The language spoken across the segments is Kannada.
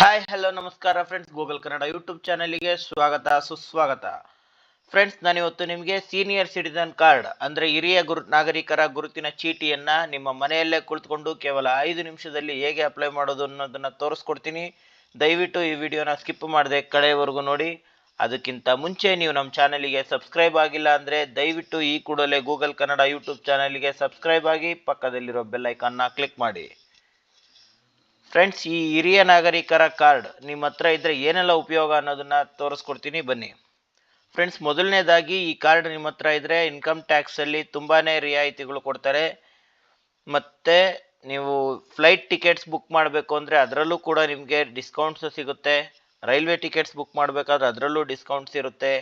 ಹಾಯ್ ಹಲೋ ನಮಸ್ಕಾರ ಫ್ರೆಂಡ್ಸ್ ಗೂಗಲ್ ಕನ್ನಡ ಯೂಟ್ಯೂಬ್ ಚಾನಲಿಗೆ ಸ್ವಾಗತ, ಸುಸ್ವಾಗತ. ಫ್ರೆಂಡ್ಸ್ ನಾನಿವತ್ತು ನಿಮಗೆ ಸೀನಿಯರ್ ಸಿಟಿಸನ್ ಕಾರ್ಡ್ ಅಂದರೆ ಹಿರಿಯ ಗುರು, ನಾಗರಿಕರ ಗುರುತಿನ ಚೀಟಿಯನ್ನು ನಿಮ್ಮ ಮನೆಯಲ್ಲೇ ಕುಳಿತುಕೊಂಡು ಕೇವಲ ಐದು ನಿಮಿಷದಲ್ಲಿ ಹೇಗೆ ಅಪ್ಲೈ ಮಾಡೋದು ಅನ್ನೋದನ್ನು ತೋರಿಸ್ಕೊಡ್ತೀನಿ. ದಯವಿಟ್ಟು ಈ ವಿಡಿಯೋನ ಸ್ಕಿಪ್ ಮಾಡದೆ ಕಡೆಯವರೆಗೂ ನೋಡಿ. ಅದಕ್ಕಿಂತ ಮುಂಚೆ ನೀವು ನಮ್ಮ ಚಾನಲಿಗೆ ಸಬ್ಸ್ಕ್ರೈಬ್ ಆಗಿಲ್ಲ ಅಂದರೆ ದಯವಿಟ್ಟು ಈ ಕೂಡಲೇ ಗೂಗಲ್ ಕನ್ನಡ ಯೂಟ್ಯೂಬ್ ಚಾನಲಿಗೆ ಸಬ್ಸ್ಕ್ರೈಬ್ ಆಗಿ ಪಕ್ಕದಲ್ಲಿರೋ ಬೆಲ್ ಐಕಾನ್ನ ಕ್ಲಿಕ್ ಮಾಡಿ. ಫ್ರೆಂಡ್ಸ್ ಈ ಹಿರಿಯ ನಾಗರಿಕರ ಕಾರ್ಡ್ ನಿಮ್ಮ ಹತ್ರ ಇದ್ರೆ ಏನೆಲ್ಲ ಉಪಯೋಗ ಅನ್ನೋದನ್ನ ತೋರಿಸ್ಕೊಡ್ತೀನಿ. ಬನ್ನಿ. ಫ್ರೆಂಡ್ಸ್ ಮೊದಲನೇದಾಗಿ ಈ ಕಾರ್ಡ್ ನಿಮ್ಮ ಹತ್ರ ಇದ್ರೆ ಇನ್ಕಮ್ ಟ್ಯಾಕ್ಸಲ್ಲಿ ತುಂಬಾನೇ ರಿಯಾಯಿತಿಗಳು ಕೊಡ್ತಾರೆ. ಮತ್ತೆ ನೀವು ಫ್ಲೈಟ್ ಟಿಕೆಟ್ಸ್ ಬುಕ್ ಮಾಡಬೇಕು ಅಂದರೆ ಅದರಲ್ಲೂ ಕೂಡ ನಿಮಗೆ ಡಿಸ್ಕೌಂಟ್ಸ್ ಸಿಗುತ್ತೆ. ರೈಲ್ವೆ ಟಿಕೆಟ್ಸ್ ಬುಕ್ ಮಾಡಬೇಕಾದ್ರೆ ಅದರಲ್ಲೂ ಡಿಸ್ಕೌಂಟ್ಸ್ ಇರುತ್ತೆ.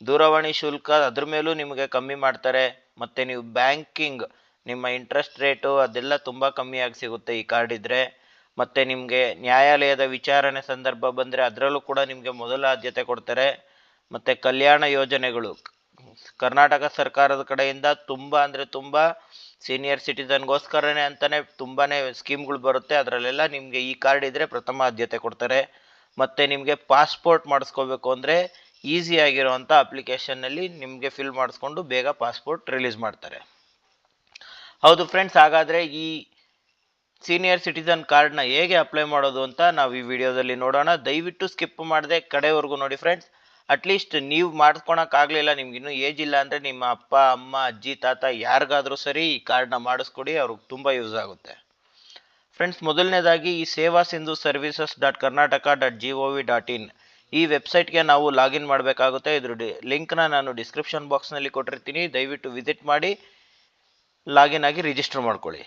ದೂರವಾಣಿ ಶುಲ್ಕ ಅದ್ರ ಮೇಲೂ ನಿಮಗೆ ಕಮ್ಮಿ ಮಾಡ್ತಾರೆ. ಮತ್ತು ನೀವು ಬ್ಯಾಂಕಿಂಗ್ ನಿಮ್ಮ ಇಂಟ್ರೆಸ್ಟ್ ರೇಟು ಅದೆಲ್ಲ ತುಂಬ ಕಮ್ಮಿಯಾಗಿ ಸಿಗುತ್ತೆ ಈ ಕಾರ್ಡ್ ಇದ್ದರೆ ಮತ್ತು ನಿಮಗೆ ನ್ಯಾಯಾಲಯದ ವಿಚಾರಣೆ ಸಂದರ್ಭ ಬಂದರೆ ಅದರಲ್ಲೂ ಕೂಡ ನಿಮಗೆ ಮೊದಲ ಆದ್ಯತೆ ಕೊಡ್ತಾರೆ. ಮತ್ತು ಕಲ್ಯಾಣ ಯೋಜನೆಗಳು. ಕರ್ನಾಟಕ ಸರ್ಕಾರದ ಕಡೆಯಿಂದ ತುಂಬ ಅಂದರೆ ತುಂಬ ಸೀನಿಯರ್ ಸಿಟಿಸನ್ಗೋಸ್ಕರನೇ ಅಂತಲೇ ತುಂಬಾ ಸ್ಕೀಮ್ಗಳು ಬರುತ್ತೆ. ಅದರಲ್ಲೆಲ್ಲ ನಿಮಗೆ ಈ ಕಾರ್ಡ್ ಇದ್ದರೆ ಪ್ರಥಮ ಆದ್ಯತೆ ಕೊಡ್ತಾರೆ. ಮತ್ತು ನಿಮಗೆ ಪಾಸ್ಪೋರ್ಟ್ ಮಾಡಿಸ್ಕೋಬೇಕು ಅಂದರೆ ಈಸಿ ಆಗಿರೋವಂಥ ಅಪ್ಲಿಕೇಶನ್ನಲ್ಲಿ ನಿಮಗೆ ಫಿಲ್ ಮಾಡಿಸ್ಕೊಂಡು ಬೇಗ ಪಾಸ್ಪೋರ್ಟ್ ರಿಲೀಸ್ ಮಾಡ್ತಾರೆ. ಹೌದು ಫ್ರೆಂಡ್ಸ್ ಹಾಗಾದರೆ ಈ ಸೀನಿಯರ್ ಸಿಟಿಸನ್ ಕಾರ್ಡ್ನ ಹೇಗೆ ಅಪ್ಲೈ ಮಾಡೋದು ಅಂತ ನಾವು ಈ ವಿಡಿಯೋದಲ್ಲಿ ನೋಡೋಣ. ದಯವಿಟ್ಟು ಸ್ಕಿಪ್ ಮಾಡದೆ ಕಡೆವರೆಗೂ ನೋಡಿ ಫ್ರೆಂಡ್ಸ್. ಅಟ್ಲೀಸ್ಟ್ ನೀವು ಮಾಡ್ಕೊಳಕ್ಕಾಗಲಿಲ್ಲ ನಿಮ್ಗೆ ಇನ್ನೂ ಏಜ್ ಇಲ್ಲ ಅಂದರೆ ನಿಮ್ಮ ಅಪ್ಪ, ಅಮ್ಮ, ಅಜ್ಜಿ, ತಾತ ಯಾರಿಗಾದರೂ ಸರಿ ಈ ಕಾರ್ಡ್ನ ಮಾಡಿಸ್ಕೊಡಿ, ಅವ್ರಿಗೆ ತುಂಬ ಯೂಸ್ ಆಗುತ್ತೆ. ಫ್ರೆಂಡ್ಸ್, ಮೊದಲನೇದಾಗಿ ಈ Seva Sindhu services dot Karnataka dot G O V dot in. ಈ ವೆಬ್ಸೈಟ್ಗೆ ನಾವು ಲಾಗಿನ್ ಮಾಡಬೇಕಾಗುತ್ತೆ. ಇದ್ರ ಡಿ, ಲಿಂಕ್ನ ನಾನು ಡಿಸ್ಕ್ರಿಪ್ಷನ್ ಬಾಕ್ಸ್ನಲ್ಲಿ ಕೊಟ್ಟಿರ್ತೀನಿ. ದಯವಿಟ್ಟು ವಿಸಿಟ್ ಮಾಡಿ, ಲಾಗಿನ್ ಆಗಿ ರಿಜಿಸ್ಟರ್ ಮಾಡ್ಕೊಳ್ಳಿ.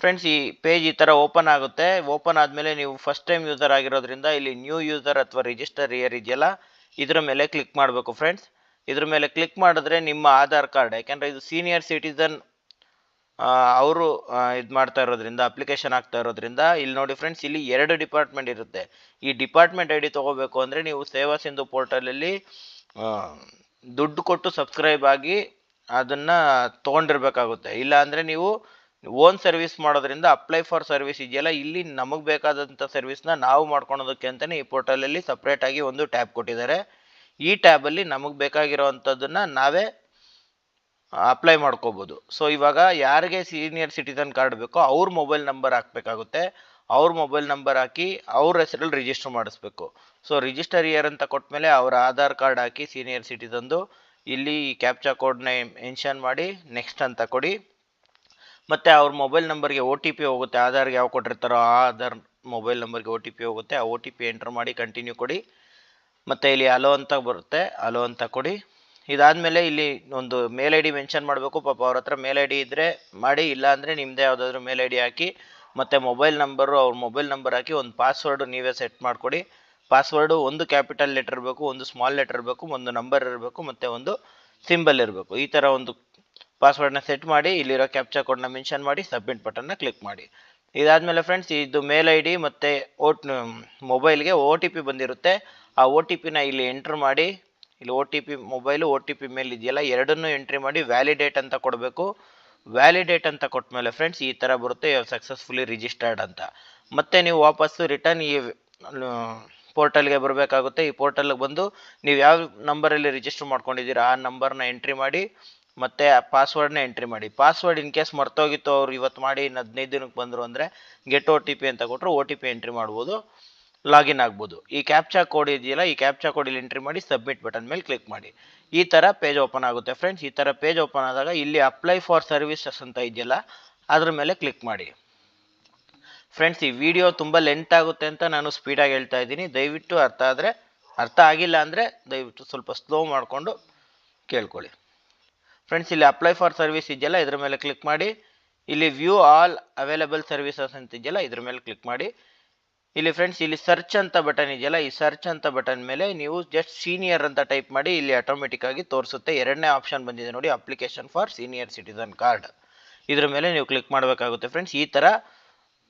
ಫ್ರೆಂಡ್ಸ್ ಈ ಪೇಜ್ ಈ ಥರ ಓಪನ್ ಆಗುತ್ತೆ. ಓಪನ್ ಆದಮೇಲೆ ನೀವು ಫಸ್ಟ್ ಟೈಮ್ ಯೂಸರ್ ಆಗಿರೋದ್ರಿಂದ ಇಲ್ಲಿ ನ್ಯೂ ಯೂಸರ್ ಅಥವಾ ರಿಜಿಸ್ಟರ್ ಇಯರ್ ಇದೆಯಲ್ಲ, ಇದರ ಮೇಲೆ ಕ್ಲಿಕ್ ಮಾಡಬೇಕು ಫ್ರೆಂಡ್ಸ್ ಇದ್ರ ಮೇಲೆ ಕ್ಲಿಕ್ ಮಾಡಿದ್ರೆ ನಿಮ್ಮ ಆಧಾರ್ ಕಾರ್ಡ್, ಯಾಕೆಂದರೆ ಇದು ಸೀನಿಯರ್ ಸಿಟಿಸನ್ ಅವರು ಇದು ಮಾಡ್ತಾ ಇರೋದ್ರಿಂದ ಅಪ್ಲಿಕೇಶನ್ ಆಗ್ತಾ ಇರೋದ್ರಿಂದ, ಇಲ್ಲಿ ನೋಡಿ ಫ್ರೆಂಡ್ಸ್ ಇಲ್ಲಿ ಎರಡು ಡಿಪಾರ್ಟ್ಮೆಂಟ್ ಇರುತ್ತೆ. ಈ ಡಿಪಾರ್ಟ್ಮೆಂಟ್ ಐ ಡಿ ತೊಗೋಬೇಕು ಅಂದರೆ ನೀವು ಸೇವಾ ಸಿಂಧು ಪೋರ್ಟಲಲ್ಲಿ ದುಡ್ಡು ಕೊಟ್ಟು ಸಬ್ಸ್ಕ್ರೈಬ್ ಆಗಿ ಅದನ್ನು ತೊಗೊಂಡಿರ್ಬೇಕಾಗುತ್ತೆ. ಇಲ್ಲ ಅಂದರೆ ನೀವು ಓನ್ ಸರ್ವಿಸ್ ಮಾಡೋದ್ರಿಂದ ಅಪ್ಲೈ ಫಾರ್ ಸರ್ವಿಸ್ ಇದೆಯಲ್ಲ, ಇಲ್ಲಿ ನಮಗೆ ಬೇಕಾದಂಥ ಸರ್ವಿಸ್ನ ನಾವು ಮಾಡ್ಕೊಳೋದಕ್ಕೆ ಅಂತಲೇ ಈ ಪೋರ್ಟಲಲ್ಲಿ ಸಪ್ರೇಟಾಗಿ ಒಂದು ಟ್ಯಾಬ್ ಕೊಟ್ಟಿದ್ದಾರೆ. ಈ ಟ್ಯಾಬಲ್ಲಿ ನಮಗೆ ಬೇಕಾಗಿರೋವಂಥದ್ದನ್ನು ನಾವೇ ಅಪ್ಲೈ ಮಾಡ್ಕೋಬೋದು. ಸೊ ಇವಾಗ ಯಾರಿಗೆ ಸೀನಿಯರ್ ಸಿಟಿಸನ್ ಕಾರ್ಡ್ ಬೇಕೋ ಅವ್ರ ಮೊಬೈಲ್ ನಂಬರ್ ಹಾಕಬೇಕಾಗುತ್ತೆ. ಅವ್ರ ಮೊಬೈಲ್ ನಂಬರ್ ಹಾಕಿ ಅವ್ರ ಹೆಸರಲ್ಲಿ ರಿಜಿಸ್ಟರ್ ಮಾಡಿಸ್ಬೇಕು. ಸೊ ರಿಜಿಸ್ಟರ್ ಇಯರ್ ಅಂತ ಕೊಟ್ಟಮೇಲೆ ಅವರ ಆಧಾರ್ ಕಾರ್ಡ್ ಹಾಕಿ ಸೀನಿಯರ್ ಸಿಟಿಸನ್ದು ಇಲ್ಲಿ ಕ್ಯಾಪ್ಚಾ ಕೋಡ್ನ ಮೆನ್ಷನ್ ಮಾಡಿ ನೆಕ್ಸ್ಟ್ ಅಂತ ಕೊಡಿ. ಮತ್ತು ಅವ್ರ ಮೊಬೈಲ್ ನಂಬರ್ಗೆ ಒ ಟಿ ಪಿ ಹೋಗುತ್ತೆ ಆಧಾರ್ಗೆ ಯಾವ ಕೊಟ್ಟಿರ್ತಾರೋ ಆ ಆಧಾರ್ ಮೊಬೈಲ್ ನಂಬರ್ಗೆ ಒ ಟಿ ಪಿ ಹೋಗುತ್ತೆ, ಆ ಒ ಟಿ ಪಿ ಎಂಟ್ರ್ ಮಾಡಿ ಕಂಟಿನ್ಯೂ ಕೊಡಿ. ಮತ್ತು ಇಲ್ಲಿ ಅಲೋ ಅಂತ ಬರುತ್ತೆ ಅಲೋ ಅಂತ ಕೊಡಿ. ಇದಾದಮೇಲೆ ಇಲ್ಲಿ ಒಂದು ಮೇಲ್ ಐ ಡಿ ಮೆನ್ಷನ್ ಮಾಡಬೇಕು, ಪಾಪ ಅವ್ರ ಹತ್ರ ಮೇಲ್ ಐ ಡಿ ಇದ್ದರೆ ಮಾಡಿ, ಇಲ್ಲ ಅಂದರೆ ನಿಮ್ಮದೇ ಯಾವುದಾದ್ರೂ ಮೇಲ್ ಐ ಡಿ ಹಾಕಿ, ಮತ್ತು ಮೊಬೈಲ್ ನಂಬರು ಅವ್ರ ಮೊಬೈಲ್ ನಂಬರ್ ಹಾಕಿ ಒಂದು ಪಾಸ್ವರ್ಡು ನೀವೇ ಸೆಟ್ ಮಾಡಿಕೊಡಿ. ಪಾಸ್ವರ್ಡು ಒಂದು ಕ್ಯಾಪಿಟಲ್ ಲೆಟರ್ ಇರಬೇಕು, ಒಂದು ಸ್ಮಾಲ್ ಲೆಟರ್ ಇರಬೇಕು, ಒಂದು ನಂಬರ್ ಇರಬೇಕು, ಮತ್ತು ಒಂದು ಸಿಂಬಲ್ ಇರಬೇಕು. ಈ ಥರ ಒಂದು ಪಾಸ್ವರ್ಡ್ನ ಸೆಟ್ ಮಾಡಿ, ಇಲ್ಲಿರೋ ಕ್ಯಾಪ್ಚಾ ಕೋಡ್ನ ಮೆನ್ಷನ್ ಮಾಡಿ ಸಬ್ಮಿಟ್ ಬಟನ್ನ ಕ್ಲಿಕ್ ಮಾಡಿ. ಇದಾದಮೇಲೆ ಫ್ರೆಂಡ್ಸ್ ಇದು ಮೇಲ್ ಐ ಡಿ ಮತ್ತು ಓಟ್ ಮೊಬೈಲ್ಗೆ ಓ ಟಿ ಪಿ ಬಂದಿರುತ್ತೆ. ಆ ಓ ಟಿ ಪಿನ ಇಲ್ಲಿ ಎಂಟ್ರ್ ಮಾಡಿ. ಇಲ್ಲಿ O T P mobile O T P mail ಇದೆಯಲ್ಲ, ಎರಡನ್ನೂ ಎಂಟ್ರಿ ಮಾಡಿ ವ್ಯಾಲಿಡೇಟ್ ಅಂತ ಕೊಡಬೇಕು. ವ್ಯಾಲಿಡೇಟ್ ಅಂತ ಕೊಟ್ಟ ಮೇಲೆ ಫ್ರೆಂಡ್ಸ್ ಈ ಥರ ಬರುತ್ತೆ ಸಕ್ಸಸ್ಫುಲಿ ರಿಜಿಸ್ಟರ್ಡ್ ಅಂತ. ಮತ್ತೆ ನೀವು ವಾಪಸ್ಸು ರಿಟರ್ನ್ ಈ ಪೋರ್ಟಲ್ಗೆ ಬರಬೇಕಾಗುತ್ತೆ. ಈ ಪೋರ್ಟಲ್ಗೆ ಬಂದು, ನೀವು ಯಾವ ನಂಬರಲ್ಲಿ ರಿಜಿಸ್ಟರ್ ಮಾಡ್ಕೊಂಡಿದ್ದೀರಾ, ಆ ನಂಬರ್ನ ಎಂಟ್ರಿ ಮಾಡಿ ಮತ್ತು ಪಾಸ್ವರ್ಡ್ನ ಎಂಟ್ರಿ ಮಾಡಿ. ಪಾಸ್ವರ್ಡ್ ಇನ್ ಕೇಸ್ ಮರ್ತೋಗಿತ್ತು ಅವ್ರು ಇವತ್ತು ಮಾಡಿ ಇನ್ನು ಹದಿನೈದು ದಿನಕ್ಕೆ ಬಂದರು ಅಂದರೆ ಗೆಟ್ ಒ ಟಿ ಪಿ ಅಂತ ಕೊಟ್ಟರು ಒ ಟಿ ಪಿ ಎಂಟ್ರಿ ಮಾಡ್ಬೋದು ಲಾಗಿನ್ ಆಗ್ಬೋದು. ಈ ಕ್ಯಾಪ್ಚಾ ಕೋಡ್ ಇದೆಯಲ್ಲ, ಈ ಕ್ಯಾಪ್ಚಾ ಕೋಡ್ ಇಲ್ಲಿ ಎಂಟ್ರಿ ಮಾಡಿ ಸಬ್ಮಿಟ್ ಬಟನ್ ಮೇಲೆ ಕ್ಲಿಕ್ ಮಾಡಿ. ಈ ಥರ ಪೇಜ್ ಓಪನ್ ಆಗುತ್ತೆ ಫ್ರೆಂಡ್ಸ್ ಈ ಥರ ಪೇಜ್ ಓಪನ್ ಆದಾಗ ಇಲ್ಲಿ ಅಪ್ಲೈ ಫಾರ್ ಸರ್ವಿಸಸ್ ಅಂತ ಇದೆಯಲ್ಲ, ಅದ್ರ ಮೇಲೆ ಕ್ಲಿಕ್ ಮಾಡಿ. ಫ್ರೆಂಡ್ಸ್ ಈ ವಿಡಿಯೋ ತುಂಬ ಲೆಂತ್ ಆಗುತ್ತೆ ಅಂತ ನಾನು ಸ್ಪೀಡಾಗಿ ಹೇಳ್ತಾ ಇದ್ದೀನಿ. ದಯವಿಟ್ಟು ಅರ್ಥ ಆದರೆ, ಅರ್ಥ ಆಗಿಲ್ಲ ಅಂದರೆ ದಯವಿಟ್ಟು ಸ್ವಲ್ಪ ಸ್ಲೋ ಮಾಡಿಕೊಂಡು ಕೇಳ್ಕೊಳ್ಳಿ. ಫ್ರೆಂಡ್ಸ್ ಇಲ್ಲಿ ಅಪ್ಲೈ ಫಾರ್ ಸರ್ವಿಸ್ ಇದೆಯಲ್ಲ, ಇದ್ರ ಮೇಲೆ ಕ್ಲಿಕ್ ಮಾಡಿ. ಇಲ್ಲಿ ವ್ಯೂ ಆಲ್ ಅವೈಲಬಲ್ ಸರ್ವಿಸಸ್ ಅಂತ ಇದೆಯಲ್ಲ, ಇದ್ರ ಮೇಲೆ ಕ್ಲಿಕ್ ಮಾಡಿ. ಇಲ್ಲಿ ಫ್ರೆಂಡ್ಸ್ ಇಲ್ಲಿ ಸರ್ಚ್ ಅಂತ ಬಟನ್ ಇದೆಯಲ್ಲ, ಈ ಸರ್ಚ್ ಅಂತ ಬಟನ್ ಮೇಲೆ ನೀವು ಜಸ್ಟ್ ಸೀನಿಯರ್ ಅಂತ ಟೈಪ್ ಮಾಡಿ, ಇಲ್ಲಿ ಆಟೋಮೆಟಿಕ್ ಆಗಿ ತೋರಿಸುತ್ತೆ. ಎರಡನೇ ಆಪ್ಷನ್ ಬಂದಿದೆ ನೋಡಿ application for senior citizen card ಇದ್ರ ಮೇಲೆ ನೀವು ಕ್ಲಿಕ್ ಮಾಡಬೇಕಾಗುತ್ತೆ ಫ್ರೆಂಡ್ಸ್ ಈ ಥರ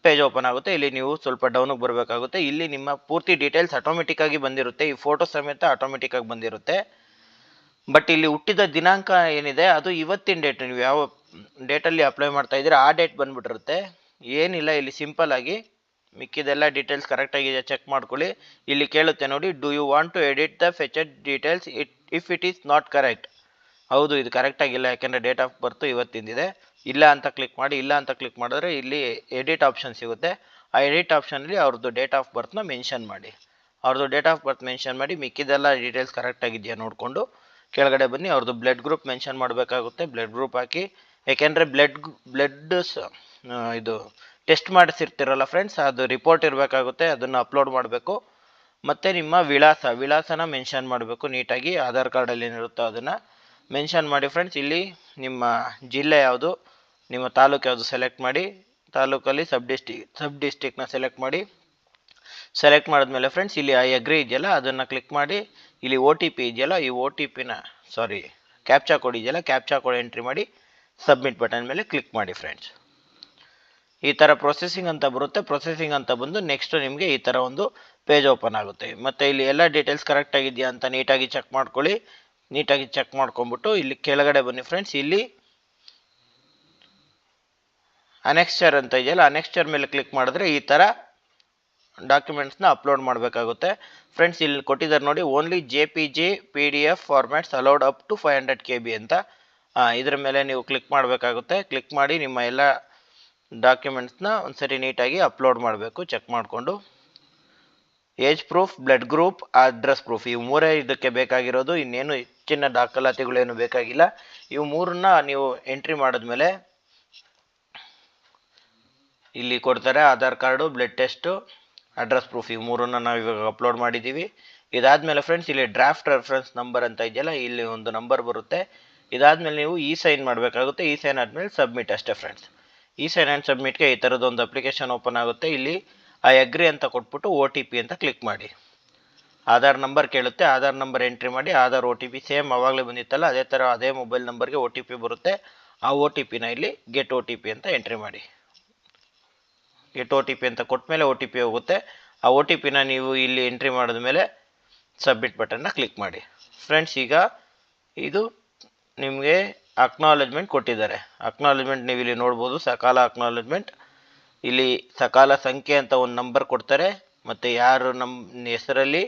ಪೇಜ್ ಓಪನ್ ಆಗುತ್ತೆ. ಇಲ್ಲಿ ನೀವು ಸ್ವಲ್ಪ ಡೌನಿಗೆ ಬರಬೇಕಾಗುತ್ತೆ. ಇಲ್ಲಿ ನಿಮ್ಮ ಪೂರ್ತಿ ಡೀಟೇಲ್ಸ್ ಆಟೋಮೆಟಿಕ್ ಆಗಿ ಬಂದಿರುತ್ತೆ. ಈ ಫೋಟೋ ಸಮೇತ ಆಟೋಮೆಟಿಕ್ ಆಗಿ ಬಂದಿರುತ್ತೆ. ಬಟ್ ಇಲ್ಲಿ ಹುಟ್ಟಿದ ದಿನಾಂಕ ಏನಿದೆ, ಅದು ಇವತ್ತಿನ ಡೇಟ್ ನೀವು ಯಾವ ಡೇಟಲ್ಲಿ ಅಪ್ಲೈ ಮಾಡ್ತಾ ಇದ್ದೀರಾ, ಆ ಡೇಟ್ ಬಂದ್ಬಿಟ್ಟಿರುತ್ತೆ. ಏನಿಲ್ಲ, ಇಲ್ಲಿ ಸಿಂಪಲ್ ಆಗಿ ಮಿಕ್ಕಿದೆಲ್ಲ ಡೀಟೇಲ್ಸ್ ಕರೆಕ್ಟ್ ಆಗಿದೆ ಚೆಕ್ ಮಾಡ್ಕೊಳ್ಳಿ. ಇಲ್ಲಿ ಕೇಳುತ್ತೆ ನೋಡಿ do you want to edit the fetched details it if it is not correct ಹೌದು, ಇದು ಕರೆಕ್ಟ್ ಆಗಿಲ್ಲ, ಯಾಕೆಂದರೆ ಡೇಟ್ ಆಫ್ ಬರ್ತು ಇವತ್ತಿಂದಿದೆ. ಇಲ್ಲ ಅಂತ ಕ್ಲಿಕ್ ಮಾಡಿ, ಇಲ್ಲ ಅಂತ ಕ್ಲಿಕ್ ಮಾಡಿದ್ರೆ ಇಲ್ಲಿ ಎಡಿಟ್ ಆಪ್ಷನ್ ಸಿಗುತ್ತೆ. ಆ ಎಡಿಟ್ ಆಪ್ಷನಲ್ಲಿ ಅವ್ರದ್ದು ಡೇಟ್ ಆಫ್ ಬರ್ತ್ನ ಮೆನ್ಷನ್ ಮಾಡಿ. ಅವ್ರದ್ದು ಡೇಟ್ ಆಫ್ ಬರ್ತ್ ಮೆನ್ಷನ್ ಮಾಡಿ, ಮಿಕ್ಕಿದೆಲ್ಲ ಡೀಟೇಲ್ಸ್ ಕರೆಕ್ಟ್ ಆಗಿದೆಯಾ ನೋಡಿಕೊಂಡು ಕೆಳಗಡೆ ಬನ್ನಿ, ಅವ್ರದ್ದು ಬ್ಲಡ್ ಗ್ರೂಪ್ ಮೆನ್ಷನ್ ಮಾಡಬೇಕಾಗುತ್ತೆ. ಬ್ಲಡ್ ಗ್ರೂಪ್ ಹಾಕಿ ಯಾಕೆಂದರೆ ಬ್ಲಡ್ ಬ್ಲಡ್ ಇದು ಟೆಸ್ಟ್ ಮಾಡಿಸಿರ್ತೀರಲ್ಲ ಫ್ರೆಂಡ್ಸ್ ಅದು ರಿಪೋರ್ಟ್ ಇರಬೇಕಾಗುತ್ತೆ, ಅದನ್ನು ಅಪ್ಲೋಡ್ ಮಾಡಬೇಕು. ಮತ್ತು ನಿಮ್ಮ ವಿಳಾಸ, ವಿಳಾಸನ ಮೆನ್ಷನ್ ಮಾಡಬೇಕು ನೀಟಾಗಿ, ಆಧಾರ್ ಕಾರ್ಡಲ್ಲಿ ಏನಿರುತ್ತೋ ಅದನ್ನು ಮೆನ್ಷನ್ ಮಾಡಿ ಫ್ರೆಂಡ್ಸ್ ಇಲ್ಲಿ ನಿಮ್ಮ ಜಿಲ್ಲೆ ಯಾವುದು, ನಿಮ್ಮ ತಾಲೂಕು ಯಾವುದು ಸೆಲೆಕ್ಟ್ ಮಾಡಿ, ತಾಲೂಕಲ್ಲಿ ಸಬ್ ಡಿಸ್ಟಿಕ್ ಸಬ್ ಡಿಸ್ಟಿಕ್ನ ಸೆಲೆಕ್ಟ್ ಮಾಡಿ ಸೆಲೆಕ್ಟ್ ಮಾಡಿದ್ಮೇಲೆ ಫ್ರೆಂಡ್ಸ್ ಇಲ್ಲಿ ಐ ಅಗ್ರಿ ಇದೆಯಲ್ಲ, ಅದನ್ನು ಕ್ಲಿಕ್ ಮಾಡಿ, ಇಲ್ಲಿ ಒ ಟಿ ಪಿ ಇದೆಯಲ್ಲ, ಈ ಒ ಟಿ ಪಿನ ಸಾರಿ ಕ್ಯಾಪ್ಚಾ ಕೋಡ್ ಇದೆಯಲ್ಲ ಕ್ಯಾಪ್ಚಾ ಕೋಡ್ ಎಂಟ್ರಿ ಮಾಡಿ ಸಬ್ಮಿಟ್ ಬಟನ್ ಮೇಲೆ ಕ್ಲಿಕ್ ಮಾಡಿ ಫ್ರೆಂಡ್ಸ್ ಈ ಥರ ಪ್ರೊಸೆಸಿಂಗ್ ಅಂತ ಬರುತ್ತೆ ಪ್ರೊಸೆಸಿಂಗ್ ಅಂತ ಬಂದು ನೆಕ್ಸ್ಟ್ ನಿಮಗೆ ಈ ಥರ ಒಂದು ಪೇಜ್ ಓಪನ್ ಆಗುತ್ತೆ. ಮತ್ತು ಇಲ್ಲಿ ಎಲ್ಲ ಡೀಟೇಲ್ಸ್ ಕರೆಕ್ಟ್ ಆಗಿದೆಯಾ ಅಂತ ನೀಟಾಗಿ ಚೆಕ್ ಮಾಡ್ಕೊಳ್ಳಿ. ನೀಟಾಗಿ ಚೆಕ್ ಮಾಡ್ಕೊಂಬಿಟ್ಟು ಇಲ್ಲಿ ಕೆಳಗಡೆ ಬನ್ನಿ ಫ್ರೆಂಡ್ಸ್ ಇಲ್ಲಿ ಅನೆಕ್ಸ್ಚರ್ ಅಂತ ಇದೆಯಲ್ಲ ಅನೆಕ್ಸ್ಚರ್ ಮೇಲೆ ಕ್ಲಿಕ್ ಮಾಡಿದ್ರೆ ಈ ಥರ ಡಾಕ್ಯುಮೆಂಟ್ಸ್ನ ಅಪ್ಲೋಡ್ ಮಾಡಬೇಕಾಗುತ್ತೆ. ಫ್ರೆಂಡ್ಸ್ ಇಲ್ಲಿ ಕೊಟ್ಟಿದ್ದಾರೆ ನೋಡಿ only J P G P D F formats allowed up to five hundred K B ಅಂತ. ಇದರ ಮೇಲೆ ನೀವು ಕ್ಲಿಕ್ ಮಾಡಬೇಕಾಗುತ್ತೆ. ಕ್ಲಿಕ್ ಮಾಡಿ ನಿಮ್ಮ ಎಲ್ಲ ಡಾಕ್ಯುಮೆಂಟ್ಸ್ನ ಒಂದ್ಸರಿ ನೀಟಾಗಿ ಅಪ್ಲೋಡ್ ಮಾಡಬೇಕು ಚೆಕ್ ಮಾಡಿಕೊಂಡು. Age proof blood group address proof ಇವು ಮೂರೇ ಇದಕ್ಕೆ ಬೇಕಾಗಿರೋದು. ಇನ್ನೇನು ಹೆಚ್ಚಿನ ದಾಖಲಾತಿಗಳೇನು ಬೇಕಾಗಿಲ್ಲ. ಇವು ಮೂರನ್ನ ನೀವು ಎಂಟ್ರಿ ಮಾಡಿದ್ಮೇಲೆ ಇಲ್ಲಿ ಕೊಡ್ತಾರೆ. Aadhaar card blood test address proof ಇವು ಮೂರನ್ನ ನಾವು ಇವಾಗ ಅಪ್ಲೋಡ್ ಮಾಡಿದ್ದೀವಿ ಇದಾದಮೇಲೆ ಫ್ರೆಂಡ್ಸ್ ಇಲ್ಲಿ ಡ್ರಾಫ್ಟ್ ರೆಫರೆನ್ಸ್ ನಂಬರ್ ಅಂತ ಇದೆಯಲ್ಲ, ಇಲ್ಲಿ ಒಂದು ನಂಬರ್ ಬರುತ್ತೆ. ಇದಾದಮೇಲೆ ನೀವು ಇ ಸೈನ್ ಮಾಡಬೇಕಾಗುತ್ತೆ. ಇ ಸೈನ್ ಆದಮೇಲೆ ಸಬ್ಮಿಟ್ ಅಷ್ಟೇ ಫ್ರೆಂಡ್ಸ್ ಇ ಸೈನ್ ಆ್ಯಂಡ್ ಸಬ್ಮಿಟ್ಗೆ ಈ ಥರದ್ದು ಒಂದು ಅಪ್ಲಿಕೇಶನ್ ಓಪನ್ ಆಗುತ್ತೆ. ಇಲ್ಲಿ ಐ ಅಗ್ರಿ ಅಂತ ಕೊಟ್ಬಿಟ್ಟು ಒ ಅಂತ ಕ್ಲಿಕ್ ಮಾಡಿ. ಆಧಾರ್ ನಂಬರ್ ಕೇಳುತ್ತೆ. ಆಧಾರ್ ನಂಬರ್ ಎಂಟ್ರಿ ಮಾಡಿ Aadhaar O T P same ಆವಾಗಲೇ ಬಂದಿತ್ತಲ್ಲ, ಅದೇ ಥರ ಅದೇ ಮೊಬೈಲ್ ನಂಬರ್ಗೆ ಒ ಟಿ ಬರುತ್ತೆ. ಆ ಒ ಟಿ ಪಿನ ಇಲ್ಲಿ ಗೆಟ್ ಓ ಟಿ ಪಿ ಅಂತ ಎಂಟ್ರಿ ಮಾಡಿ. ಗೆಟ್ ಒ ಟಿ ಪಿ ಅಂತ ಕೊಟ್ಟ ಮೇಲೆ ಒ ಟಿ ಪಿ ಹೋಗುತ್ತೆ. ಆ ಒ ಟಿ ಪಿನ ನೀವು ಇಲ್ಲಿ ಎಂಟ್ರಿ ಮಾಡಿದ ಮೇಲೆ ಸಬ್ಮಿಟ್ ಬಟನ್ನ ಕ್ಲಿಕ್ ಮಾಡಿ. ಫ್ರೆಂಡ್ಸ್ ಈಗ ಇದು ನಿಮಗೆ ಅಕ್ನಾಲೆಜ್ಮೆಂಟ್ ಕೊಟ್ಟಿದ್ದಾರೆ. ಅಕ್ನಾಲೆಜ್ಮೆಂಟ್ ನೀವು ಇಲ್ಲಿ ನೋಡ್ಬೋದು. ಸಕಾಲ ಅಕ್ನಾಲೆಜ್ಮೆಂಟ್ ಇಲ್ಲಿ ಸಕಾಲ ಸಂಖ್ಯೆ ಅಂತ ಒಂದು ನಂಬರ್ ಕೊಡ್ತಾರೆ. ಮತ್ತು ಯಾರು ನಮ್ಮ ಹೆಸರಲ್ಲಿ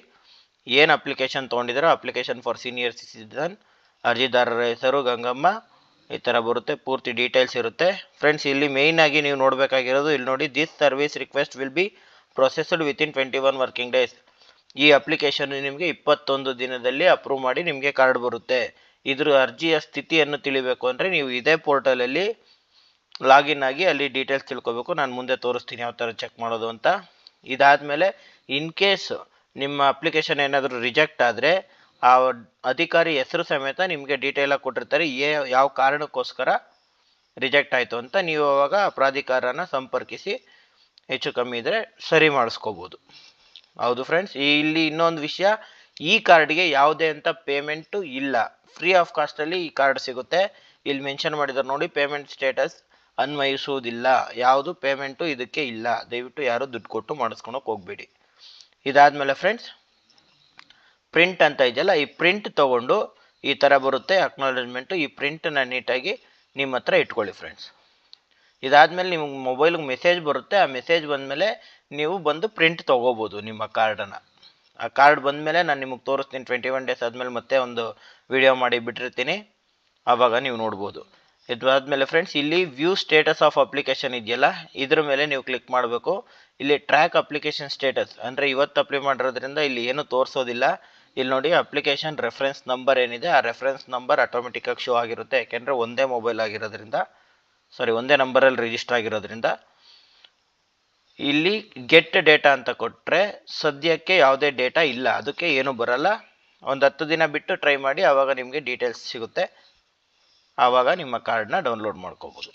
ಏನು ಅಪ್ಲಿಕೇಶನ್ ತೊಗೊಂಡಿದ್ದಾರೋ ಅಪ್ಲಿಕೇಶನ್ ಫಾರ್ ಸೀನಿಯರ್ ಸಿಟಿಸನ್ ಅರ್ಜಿದಾರರ ಹೆಸರು ಗಂಗಮ್ಮ ಈ ಥರ ಬರುತ್ತೆ, ಪೂರ್ತಿ ಡೀಟೇಲ್ಸ್ ಇರುತ್ತೆ. ಫ್ರೆಂಡ್ಸ್ ಇಲ್ಲಿ ಮೇಯ್ನ್ ಆಗಿ ನೀವು ನೋಡಬೇಕಾಗಿರೋದು, ಇಲ್ಲಿ ನೋಡಿ this service request will be processed within twenty one working days ಈ ಅಪ್ಲಿಕೇಶನ್ ನಿಮಗೆ ಇಪ್ಪತ್ತೊಂದು ದಿನದಲ್ಲಿ ಅಪ್ರೂವ್ ಮಾಡಿ ನಿಮಗೆ ಕಾರ್ಡ್ ಬರುತ್ತೆ. ಇದ್ರ ಅರ್ಜಿಯ ಸ್ಥಿತಿಯನ್ನು ತಿಳಿಬೇಕು ಅಂದರೆ ನೀವು ಇದೇ ಪೋರ್ಟಲಲ್ಲಿ ಲಾಗಿನ್ ಆಗಿ ಅಲ್ಲಿ ಡೀಟೇಲ್ಸ್ ತಿಳ್ಕೊಬೇಕು. ನಾನು ಮುಂದೆ ತೋರಿಸ್ತೀನಿ ಯಾವ ಥರ ಚೆಕ್ ಮಾಡೋದು ಅಂತ. ಇದಾದಮೇಲೆ ಇನ್ ಕೇಸ್ ನಿಮ್ಮ ಅಪ್ಲಿಕೇಶನ್ ಏನಾದರೂ ರಿಜೆಕ್ಟ್ ಆದರೆ ಆ ಅಧಿಕಾರಿ ಹೆಸರು ಸಮೇತ ನಿಮಗೆ ಡೀಟೇಲಾಗಿ ಕೊಟ್ಟಿರ್ತಾರೆ. ಏ, ಯಾವ ಕಾರಣಕ್ಕೋಸ್ಕರ ರಿಜೆಕ್ಟ್ ಆಯಿತು ಅಂತ ನೀವು ಅವಾಗ ಪ್ರಾಧಿಕಾರನ ಸಂಪರ್ಕಿಸಿ ಹೆಚ್ಚು ಕಮ್ಮಿ ಇದ್ದರೆ ಸರಿ ಮಾಡಿಸ್ಕೋಬೋದು. ಹೌದು ಫ್ರೆಂಡ್ಸ್ ಇಲ್ಲಿ ಇನ್ನೊಂದು ವಿಷಯ, ಈ ಕಾರ್ಡ್ಗೆ ಯಾವುದೇ ಅಂತ ಪೇಮೆಂಟು ಇಲ್ಲ. ಫ್ರೀ ಆಫ್ ಕಾಸ್ಟಲ್ಲಿ ಈ ಕಾರ್ಡ್ ಸಿಗುತ್ತೆ. ಇಲ್ಲಿ ಮೆನ್ಷನ್ ಮಾಡಿದ್ದಾರೆ ನೋಡಿ ಪೇಮೆಂಟ್ ಸ್ಟೇಟಸ್ ಅನ್ವಯಿಸುವುದಿಲ್ಲ. ಯಾವುದು ಪೇಮೆಂಟು ಇದಕ್ಕೆ ಇಲ್ಲ. ದಯವಿಟ್ಟು ಯಾರು ದುಡ್ಡು ಕೊಟ್ಟು ಮಾಡಿಸ್ಕೊಳಕ್ಕೆ ಹೋಗಬೇಡಿ. ಇದಾದಮೇಲೆ ಫ್ರೆಂಡ್ಸ್ ಪ್ರಿಂಟ್ ಅಂತ ಇದೆಯಲ್ಲ, ಈ ಪ್ರಿಂಟ್ ತೊಗೊಂಡು ಈ ಥರ ಬರುತ್ತೆ ಅಕ್ನಾಲಜ್ಮೆಂಟು ಈ ಪ್ರಿಂಟನ್ನ ನೀಟಾಗಿ ನಿಮ್ಮ ಹತ್ರ ಇಟ್ಕೊಳ್ಳಿ ಫ್ರೆಂಡ್ಸ್ ಇದಾದಮೇಲೆ ನಿಮ್ಗೆ ಮೊಬೈಲ್ಗೆ ಮೆಸೇಜ್ ಬರುತ್ತೆ, ಆ ಮೆಸೇಜ್ ಬಂದಮೇಲೆ ನೀವು ಬಂದು ಪ್ರಿಂಟ್ ತೊಗೋಬೋದು ನಿಮ್ಮ ಕಾರ್ಡನ್ನು ಆ ಕಾರ್ಡ್ ಬಂದಮೇಲೆ ನಾನು ನಿಮಗೆ ತೋರಿಸ್ತೀನಿ ಟ್ವೆಂಟಿ ಒನ್ ಡೇಸ್ ಆದಮೇಲೆ ಮತ್ತೆ ಒಂದು ವಿಡಿಯೋ ಮಾಡಿ ಬಿಟ್ಟಿರ್ತೀನಿ, ಆವಾಗ ನೀವು ನೋಡ್ಬೋದು. ಇದಾದಮೇಲೆ ಫ್ರೆಂಡ್ಸ್ ಇಲ್ಲಿ ವ್ಯೂ ಸ್ಟೇಟಸ್ ಆಫ್ ಅಪ್ಲಿಕೇಶನ್ ಇದೆಯಲ್ಲ, ಇದ್ರ ಮೇಲೆ ನೀವು ಕ್ಲಿಕ್ ಮಾಡಬೇಕು. ಇಲ್ಲಿ ಟ್ರ್ಯಾಕ್ ಅಪ್ಲಿಕೇಶನ್ ಸ್ಟೇಟಸ್ ಅಂದರೆ ಇವತ್ತು ಅಪ್ಲೈ ಮಾಡಿರೋದ್ರಿಂದ ಇಲ್ಲಿ ಏನು ತೋರಿಸೋದಿಲ್ಲ. ಇಲ್ಲಿ ನೋಡಿ ಅಪ್ಲಿಕೇಶನ್ ರೆಫರೆನ್ಸ್ ನಂಬರ್ ಏನಿದೆ, ಆ ರೆಫರೆನ್ಸ್ ನಂಬರ್ ಆಟೋಮೆಟಿಕ್ಕಾಗಿ ಶೋ ಆಗಿರುತ್ತೆ. ಯಾಕೆಂದರೆ ಒಂದೇ ಮೊಬೈಲ್ ಆಗಿರೋದ್ರಿಂದ ಸಾರಿ ಒಂದೇ ನಂಬರಲ್ಲಿ ರಿಜಿಸ್ಟರ್ ಆಗಿರೋದ್ರಿಂದ. ಇಲ್ಲಿ ಗೆಟ್ ಡೇಟಾ ಅಂತ ಕೊಟ್ಟರೆ ಸದ್ಯಕ್ಕೆ ಯಾವುದೇ ಡೇಟಾ ಇಲ್ಲ, ಅದಕ್ಕೆ ಏನು ಬರಲ್ಲ. ಒಂದು ಹತ್ತು ದಿನ ಬಿಟ್ಟು ಟ್ರೈ ಮಾಡಿ, ಆವಾಗ ನಿಮಗೆ ಡೀಟೇಲ್ಸ್ ಸಿಗುತ್ತೆ. ಆವಾಗ ನಿಮ್ಮ ಕಾರ್ಡ್ನ ಡೌನ್ಲೋಡ್ ಮಾಡ್ಕೋಬೋದು.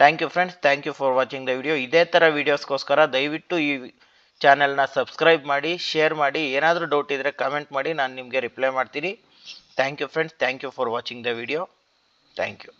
Thank you friends thank you for watching the video ಇದೇ ಥರ ವೀಡಿಯೋಸ್ಗೋಸ್ಕರ ದಯವಿಟ್ಟು ಈ ಚಾನೆಲ್ನ ಸಬ್ಸ್ಕ್ರೈಬ್ ಮಾಡಿ, ಶೇರ್ ಮಾಡಿ, ಏನಾದರೂ ಡೌಟ್ ಇದ್ದರೆ ಕಮೆಂಟ್ ಮಾಡಿ, ನಾನು ನಿಮಗೆ ರಿಪ್ಲೈ ಮಾಡ್ತೀನಿ. Thank you friends thank you for watching the video thank you